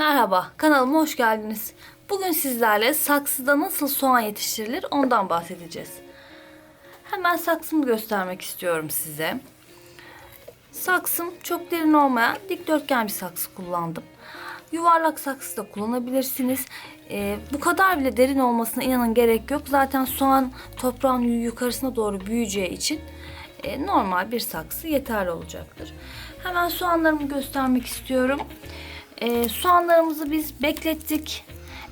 Merhaba, kanalıma hoş geldiniz. Bugün sizlerle saksıda nasıl soğan yetiştirilir ondan bahsedeceğiz. Hemen saksımı göstermek istiyorum size. Saksım çok derin olmayan dikdörtgen bir saksı kullandım. Yuvarlak saksı da kullanabilirsiniz. Ee, bu kadar bile derin olmasına inanın gerek yok. Zaten soğan toprağın yukarısına doğru büyüyeceği için e, normal bir saksı yeterli olacaktır. Hemen soğanlarımı göstermek istiyorum. E, soğanlarımızı biz beklettik.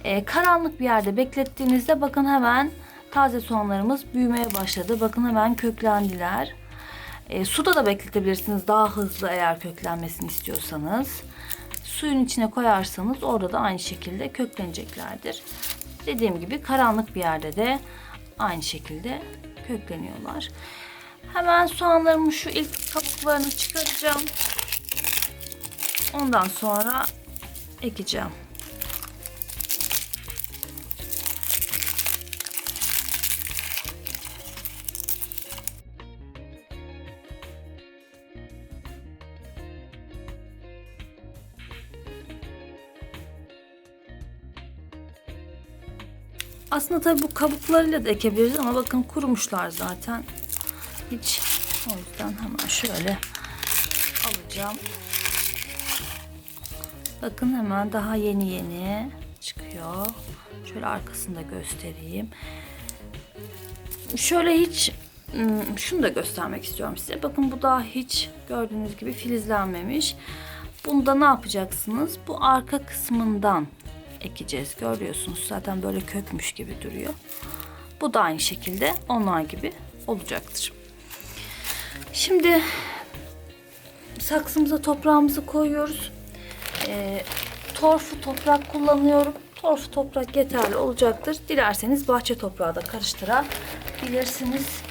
E, karanlık bir yerde beklettiğinizde bakın hemen taze soğanlarımız büyümeye başladı. Bakın hemen köklendiler. E, suda da bekletebilirsiniz daha hızlı eğer köklenmesini istiyorsanız. Suyun içine koyarsanız orada da aynı şekilde kökleneceklerdir. Dediğim gibi karanlık bir yerde de aynı şekilde kökleniyorlar. Hemen soğanlarımın şu ilk kabuklarını çıkaracağım. Ondan sonra ekeceğim. Aslında tabii bu kabuklarıyla da ekebiliriz ama bakın kurumuşlar zaten. Hiç o yüzden hemen şöyle alacağım. Bakın hemen daha yeni yeni çıkıyor. Şöyle arkasını da göstereyim. Şöyle hiç hmm, şunu da göstermek istiyorum size. Bakın bu daha hiç gördüğünüz gibi filizlenmemiş. Bunda ne yapacaksınız? Bu arka kısmından ekeceğiz. Görüyorsunuz zaten böyle kökmüş gibi duruyor. Bu da aynı şekilde onlar gibi olacaktır. Şimdi saksımıza toprağımızı koyuyoruz. E, torfu toprak kullanıyorum. Torfu toprak yeterli olacaktır. Dilerseniz bahçe toprağı da karıştırabilirsiniz.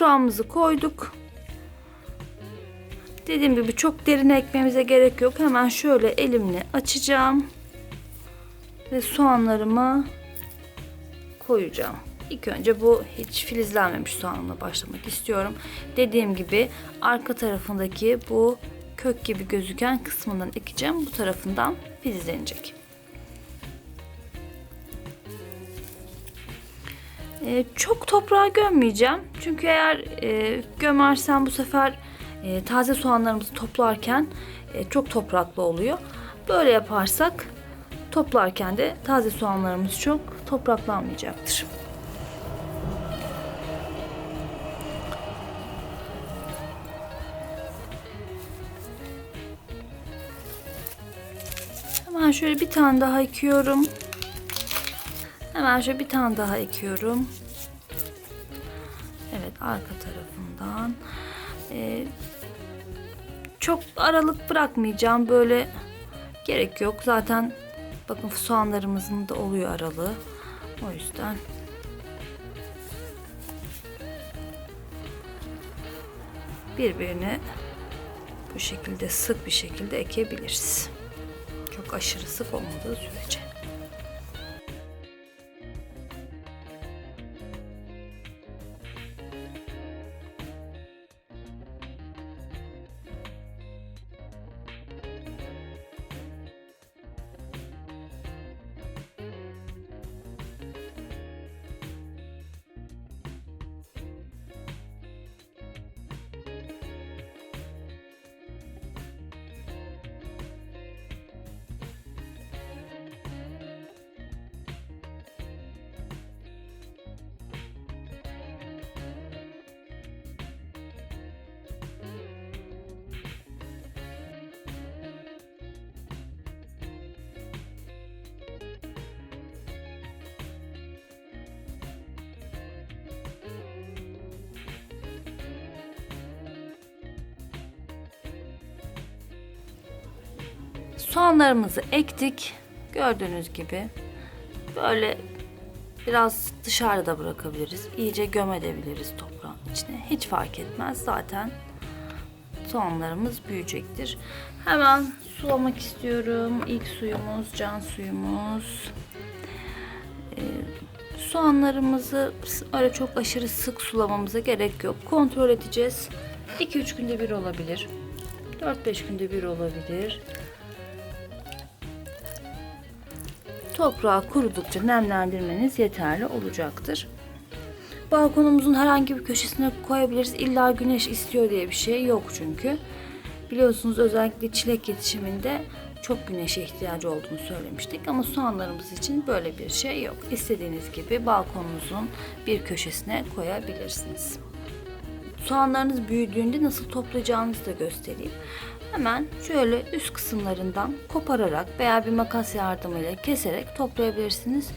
Toprağımızı koyduk. Dediğim gibi çok derine ekmemize gerek yok. Hemen şöyle elimle açacağım. Ve soğanlarımı koyacağım. İlk önce bu hiç filizlenmemiş soğanla başlamak istiyorum. Dediğim gibi arka tarafındaki bu kök gibi gözüken kısmından ekeceğim. Bu tarafından filizlenecek. Ee, çok toprağa gömmeyeceğim. Çünkü eğer e, gömersem bu sefer e, taze soğanlarımızı toplarken e, çok topraklı oluyor. Böyle yaparsak toplarken de taze soğanlarımız çok topraklanmayacaktır. Hemen şöyle bir tane daha ekiyorum. Hemen şöyle bir tane daha ekiyorum. Evet arka tarafından. Ee, çok aralık bırakmayacağım. Böyle gerek yok. Zaten bakın soğanlarımızın da oluyor aralığı. O yüzden birbirine bu şekilde sık bir şekilde ekebiliriz. Çok aşırı sık olmadığı sürece. Soğanlarımızı ektik. Gördüğünüz gibi böyle biraz dışarıda bırakabiliriz. İyice gömebiliriz toprağın içine. Hiç fark etmez zaten soğanlarımız büyüyecektir. Hemen sulamak istiyorum. İlk suyumuz can suyumuz. Ee, soğanlarımızı öyle çok aşırı sık sulamamıza gerek yok. Kontrol edeceğiz. 2-3 günde bir olabilir. 4-5 günde bir olabilir. Toprağı kurudukça nemlendirmeniz yeterli olacaktır. Balkonumuzun herhangi bir köşesine koyabiliriz. İlla güneş istiyor diye bir şey yok çünkü. Biliyorsunuz özellikle çilek yetişiminde çok güneşe ihtiyacı olduğunu söylemiştik ama soğanlarımız için böyle bir şey yok. İstediğiniz gibi balkonunuzun bir köşesine koyabilirsiniz. Soğanlarınız büyüdüğünde nasıl toplayacağınızı da göstereyim. Hemen şöyle üst kısımlarından kopararak veya bir makas yardımıyla keserek toplayabilirsiniz.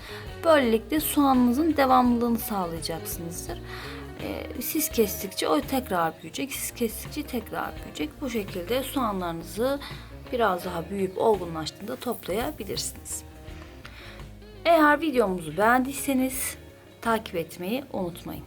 Böylelikle soğanınızın devamlılığını sağlayacaksınızdır. Ee, siz kestikçe o tekrar büyüyecek, siz kestikçe tekrar büyüyecek. Bu şekilde soğanlarınızı biraz daha büyüyüp olgunlaştığında toplayabilirsiniz. Eğer videomuzu beğendiyseniz takip etmeyi unutmayın.